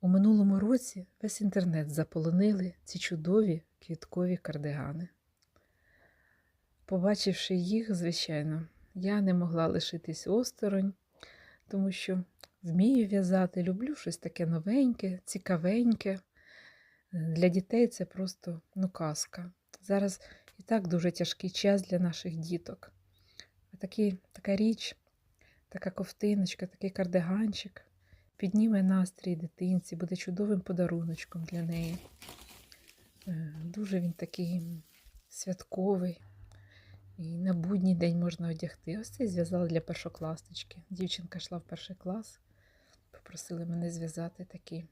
У минулому році весь інтернет заполонили ці чудові квіткові кардигани. Побачивши їх, звичайно, я не могла лишитись осторонь, тому що вмію в'язати, люблю щось таке новеньке, цікавеньке. Для дітей це просто ну, казка. Зараз і так дуже тяжкий час для наших діток. Такі, така річ, така ковтиночка, такий кардиганчик підніме настрій дитинці, буде чудовим подаруночком для неї. Е, Дуже він такий святковий. І на будній день можна одягти. Ось цей зв'язала для першокласнички. Дівчинка йшла в перший клас, попросили мене зв'язати такий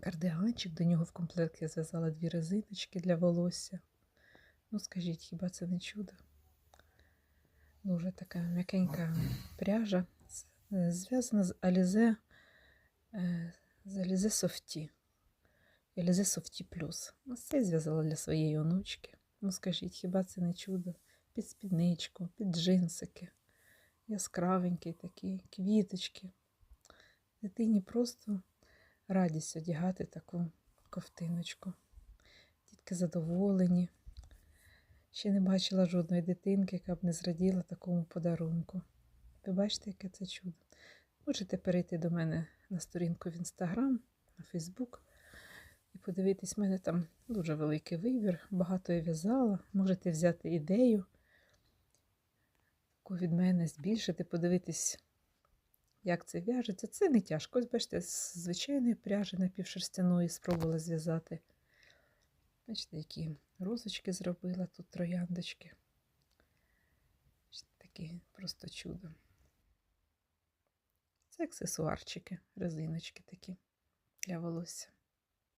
кардиганчик. До нього в комплект я зв'язала дві резиночки для волосся. Ну, скажіть, хіба це не чудо? Дуже така м'якенька пряжа, е, зв'язана з Alize, е, з Alize Softy. Alize Softy Plus. Ось це зв'язала для своєї онучки. Ну, скажіть, хіба це не чудо? Під спідничку, під джинсики. Яскравенький такий, квіточки. Дитині просто радість одягати таку ковтиночку. Дітки задоволені. Ще не бачила жодної дитинки, яка б не зраділа такому подарунку. Ви бачите, яке це чудо. Можете перейти до мене на сторінку в інстаграм, на Фейсбук і подивитись, в мене там дуже великий вибір, багато я в'язала. Можете взяти ідею, таку від мене збільшити, подивитись, як це в'яжеться. Це не тяжко. Ось бачите, з звичайної пряжі напівшерстяної спробувала зв'язати. Бачите, які розочки зробила тут трояндочки. Такі просто чудо. Це аксесуарчики, резиночки такі для волосся.